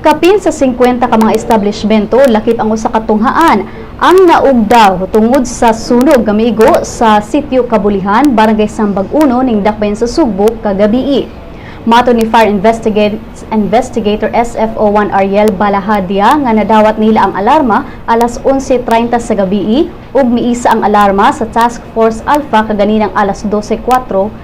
Kapin sa 50 ka mga establishmento lakip ang usa ka tunghaan ang naugdaw tungod sa sunog gamigo sa sitio Kabulihan, Barangay Sambag Uno ning Dakbayan sa Sugbok kagabi. Mato ni Fire Investigator SFO1 Ariel Balahadia nga nadawat nila ang alarma alas 11.30 sa gabi ug miisa ang alarma sa Task Force Alpha kaganinang alas 12.04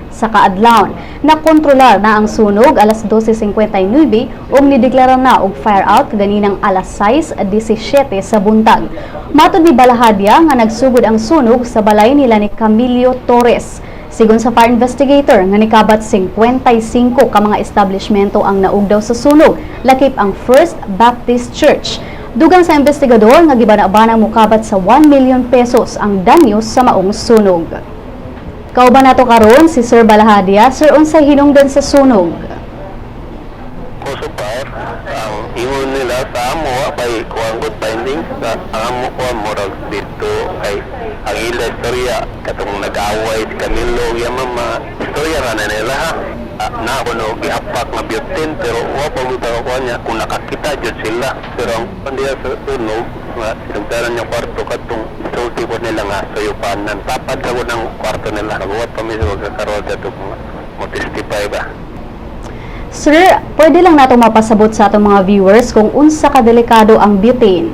sa kaadlawon. Nakontrolar na ang sunog alas 12.59 ug nideklara na og fire out kaganinang alas 6.17 sa buntag. Matod ni Balahadia nga nagsugod ang sunog sa balay nila ni Camilio Torres. Sigon sa fire investigator nga nikabat 55 ka mga establishmento ang naugdaw sa sunog, lakip ang First Baptist Church. Dugang sa investigador nga gibana-banang mukabat sa 1 million pesos ang danyo sa maong sunog. Kauban nato karon si Sir Balahadia, Sir unsay hinungdan sa sunog? Ang ingon nila sa amo kay kuang good findings sa amo ko moral dito kay ang ila istorya. Katong nag-away si Camilo ya mama. Istorya ra nila ha? Ah, na ako no gihapak na biyutin pero wa pa mo ko niya kung nakakita jud sila. Pero ang pandiya sa sunog nga sinugdaran niya kwarto katong sulti po nila nga suyupanan tapad ka ng kwarto nila. Nabuhat pa mi sa magkakaroon dito mga mo testify ba Sir, pwede lang nato mapasabot sa atong mga viewers kung unsa ka delikado ang butane.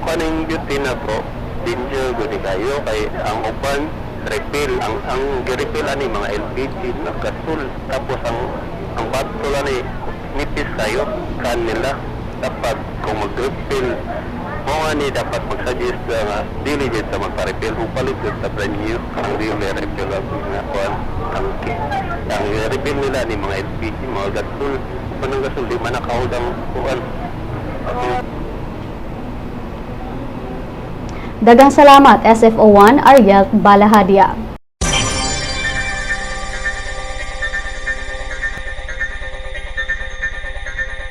Kaning beauty na po, danger gudi kayo. Kay ang uban refill. Ang ang gi-refill ani mga LPG na gasul tapos ang ang bato ani nipis kayo kan nila dapat kung mag-refill ani dapat mag-suggest na nga dili jud sa magpa-refill kung palit jud sa brand new ang dili refill ang nga kuan tangke ang refill nila ni mga LPG mga gasul kung ang gasul di man nakahod ang kuan Dagang salamat SFO1 Ariel Balahadia.